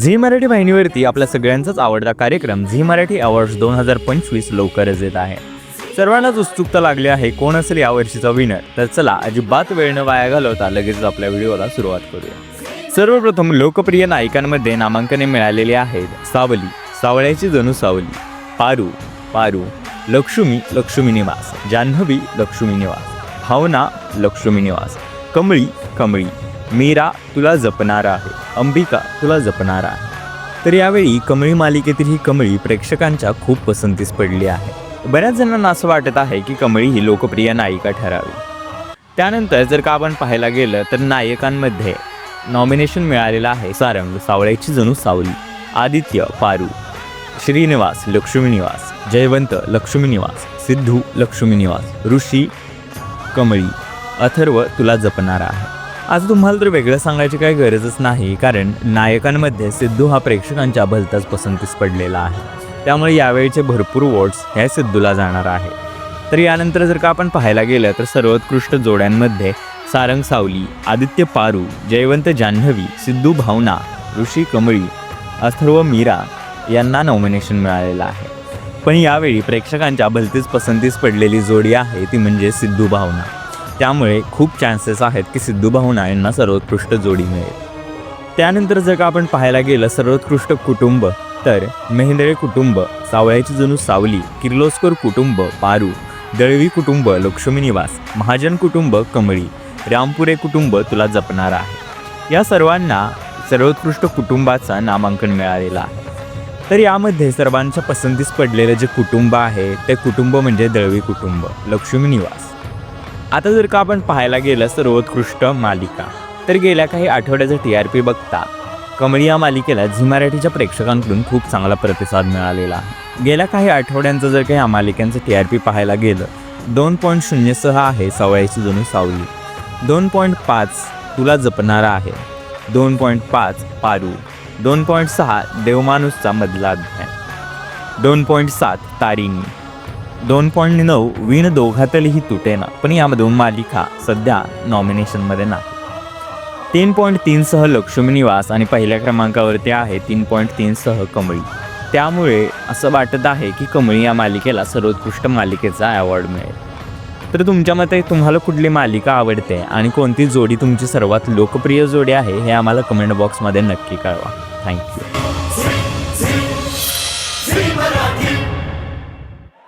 Zee Marathi वाहिनीवरती आपल्या सगळ्यांचाच आवडता कार्यक्रम झी मराठी अवॉर्ड्स दोन हजार पंचवीस लवकरच येत आहे. सर्वांनाच उत्सुकता लागली आहे कोण असेल यावर्षीचा विनर तर चला अजिबात वेळ न वाया घालवता लगेच आपल्या व्हिडिओला सुरुवात करूया. सर्वप्रथम लोकप्रिय नायिकांमध्ये नामांकने मिळालेली आहेत सावली सावळ्याची जणू सावली पारू पारू लक्ष्मी लक्ष्मी निवास जान्हवी लक्ष्मी निवास भावना लक्ष्मी निवास कमळी कमळी मीरा तुला जपणार आहे. अंबिका तुला जपणार आहे. तर यावेळी कमळी मालिकेतील ही कमळी प्रेक्षकांच्या खूप पसंतीस पडली आहे. बऱ्याच जणांना असं वाटत आहे की कमळी ही लोकप्रिय नायिका ठरावी. त्यानंतर जर का आपण पाहायला गेलं तर नायकांमध्ये नॉमिनेशन मिळालेलं आहे सारंग सावळ्याची जणू सावली आदित्य पारू श्रीनिवास लक्ष्मीनिवास जयवंत लक्ष्मीनिवास सिद्धू लक्ष्मीनिवास ऋषी कमळी अथर्व तुला जपणारा आहे. आज तुम्हाला तर वेगळं सांगायची काही गरजच नाही कारण नायकांमध्ये सिद्धू हा प्रेक्षकांच्या भलताच पसंतीस पडलेला आहे. त्यामुळे यावेळीचे भरपूर वोट्स ह्या सिद्धूला जाणार आहे. तर यानंतर जर का आपण पाहायला गेलं तर सर्वोत्कृष्ट जोड्यांमध्ये सारंग सावली आदित्य पारू जयवंत जान्हवी सिद्धू भावना ऋषी कमळी अथर्व मीरा यांना नॉमिनेशन मिळालेलं आहे. पण यावेळी प्रेक्षकांच्या भलतीच पसंतीस पडलेली जोडी आहे ती म्हणजे सिद्धू भावना. त्यामुळे खूप चान्सेस आहेत की सिद्धू भावना यांना सर्वोत्कृष्ट जोडी मिळेल. त्यानंतर जर का आपण पाहायला गेलं सर्वोत्कृष्ट कुटुंब तर मेहेंदळे कुटुंब सावळ्याची जणू सावली किर्लोस्कर कुटुंब पारू दळवी कुटुंब लक्ष्मी निवास महाजन कुटुंब कमळी रामपुरे कुटुंब तुला जपणारा आहे. या सर्वांना सर्वोत्कृष्ट कुटुंबाचा नामांकन मिळालेला आहे. तर यामध्ये सर्वांच्या पसंतीस पडलेलं जे कुटुंब आहे ते कुटुंब म्हणजे दळवी कुटुंब लक्ष्मी निवास. आता जर का आपण पाहायला गेलं सर्वोत्कृष्ट मालिका तर गेल्या काही आठवड्याचं टी आर पी बघता कमळी या मालिकेला झी मराठीच्या प्रेक्षकांकडून खूप चांगला प्रतिसाद मिळालेला आहे. गेल्या काही आठवड्यांचं जर काही या मालिकांचं टी आर पी पाहायला गेलं दोन पॉईंट शून्य सहा आहे सवयाची जणू सावली. दोन पॉईंट पाच तुला जपणारा आहे. दोन पॉईंट पाच पारू. दोन पॉईंट सहा देवमानुसचा मधला अध्याय. दोन पॉईंट सात तारिणी. दोन पॉईंट नऊ विण दोघातलीही तुटेना पण यामधून मालिका सध्या नॉमिनेशनमध्ये नाही. तीन पॉईंट तीनसह लक्ष्मी निवास आणि पहिल्या क्रमांकावरती आहे तीन पॉईंट तीनसह कमळी. त्यामुळे असं वाटत आहे की कमळी या मालिकेला सर्वोत्कृष्ट मालिकेचा अवॉर्ड मिळेल. तर तुमच्या मते तुम्हाला कुठली मालिका आवडते आणि कोणती जोडी तुमची सर्वात लोकप्रिय जोडी आहे हे आम्हाला कमेंट बॉक्समध्ये नक्की कळवा. थँक्यू